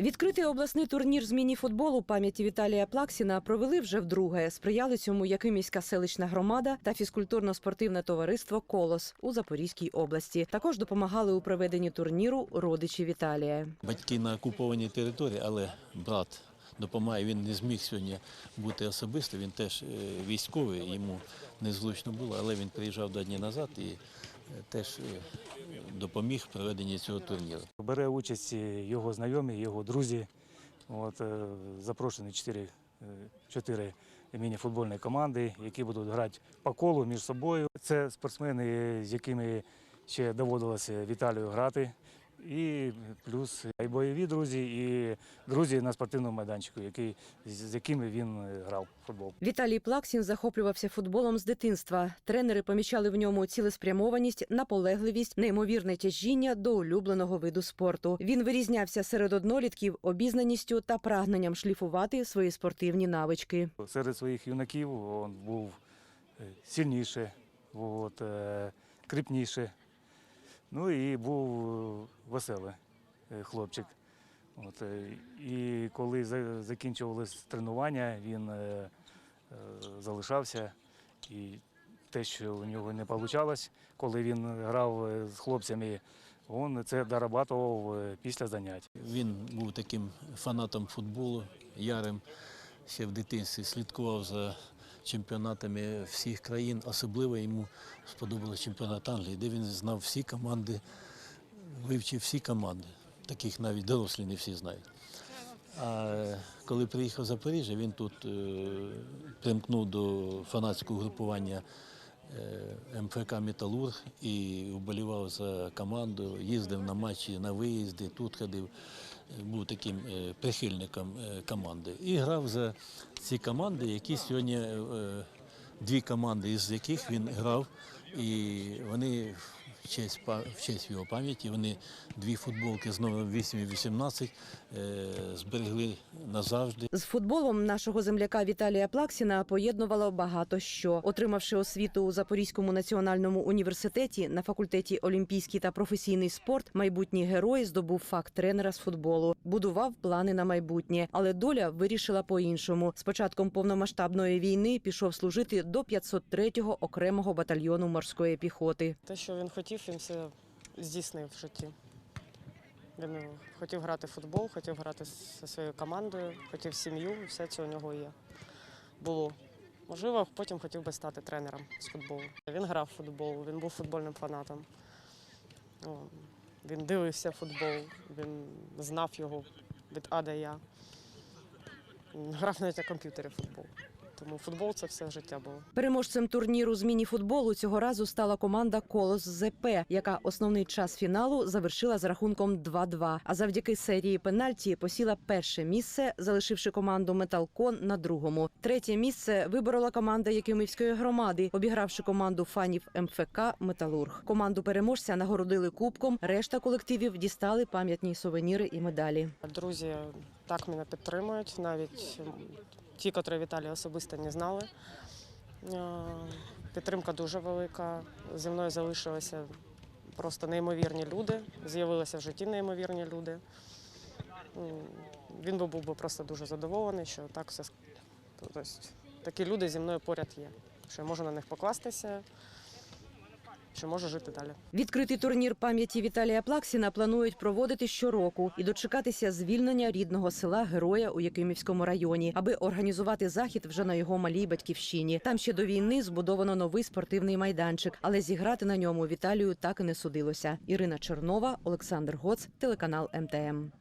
Відкритий обласний турнір з міні-футболу пам'яті Віталія Плаксіна провели вже вдруге. Сприяли цьому Якимівська селищна громада та фізкультурно-спортивне товариство Колос у Запорізькій області. Також допомагали у проведенні турніру родичі Віталія. Батьки на окупованій території, але брат допомагає. Він не зміг сьогодні бути особисто. Він теж е, військовий, йому незручно було, але він приїжджав два дні назад і теж е, допоміг в проведенні цього турніру. Бере участь його знайомі, його друзі. От, е, запрошені чотири, е, чотири міні-футбольні команди, які будуть грати по колу між собою. Це спортсмени, з якими ще доводилося Віталію грати. І плюс і бойові друзі, і друзі на спортивному майданчику, які, з якими він е, грав в футбол. Віталій Плаксін захоплювався футболом з дитинства. Тренери помічали в ньому цілеспрямованість, наполегливість, неймовірне тяжіння до улюбленого виду спорту. Він вирізнявся серед однолітків обізнаністю та прагненням шліфувати свої спортивні навички. Серед своїх юнаків він був е, сильніше, от, е, кріпніше. Ну і був веселий хлопчик. От, е, і коли за- закінчувалися тренування, він е, е, залишався. І те, що у нього не вийшло, коли він грав з хлопцями, він це дорабатував після занять. Він був таким фанатом футболу, ярим ще в дитинстві, слідкував за чемпіонатами всіх країн. Особливо йому сподобався чемпіонат Англії, де він знав всі команди, вивчив всі команди. Таких навіть дорослі не всі знають. А коли приїхав в Запоріжжя, він тут е, примкнув до фанатського групування е, МФК Металург і вболівав за команду, їздив на матчі, на виїзди, тут ходив, е, був таким прихильником команди. І грав за ці команди, які сьогодні дві команди, із яких він грав, і вони в честь, па- в честь його пам'яті, вони дві футболки з номером 8 і 18 е, зберегли назавжди. З футболом нашого земляка Віталія Плаксіна поєднувало багато що. Отримавши освіту у Запорізькому національному університеті на факультеті Олімпійський та професійний спорт, майбутній герой здобув факт тренера з футболу, будував плани на майбутнє, але доля вирішила по-іншому. З початком повномасштабної війни пішов служити до 503-го окремого батальйону морської піхоти. Те, що він хотів, він все здійснив в житті. Він е, хотів грати в футбол, хотів грати зі своєю командою, хотів сім'ю, все це у нього є. Було. Можливо, потім хотів би стати тренером з футболу. Він грав в футбол, він був футбольним фанатом. Він дивився футбол, він знав його від А до Я. Грав навіть на комп'ютері футбол. Тому футбол це все життя було. Переможцем турніру з міні-футболу цього разу стала команда Колос ЗП, яка основний час фіналу завершила з рахунком 2-2. А завдяки серії пенальті посіла перше місце, залишивши команду Металкон на другому. Третє місце виборола команда Якимівської громади, обігравши команду фанів МФК Металург. Команду переможця нагородили кубком. Решта колективів дістали пам'ятні сувеніри і медалі. Друзі так мене підтримують, навіть ті, котрі Віталія особисто не знали. Е, Підтримка дуже велика. Зі мною залишилися просто неймовірні люди, з'явилися в житті неймовірні люди. Він був би просто дуже задоволений, що так все. Тобто, такі люди зі мною поряд є, що я можу на них покластися, що можу жити далі. Відкритий турнір пам'яті Віталія Плаксіна планують проводити щороку і дочекатися звільнення рідного села Героя у Якимівському районі, аби організувати захід вже на його малій батьківщині. Там ще до війни збудовано новий спортивний майданчик, але зіграти на ньому Віталію так і не судилося. Ірина Чернова, Олександр Гоц, телеканал МТМ.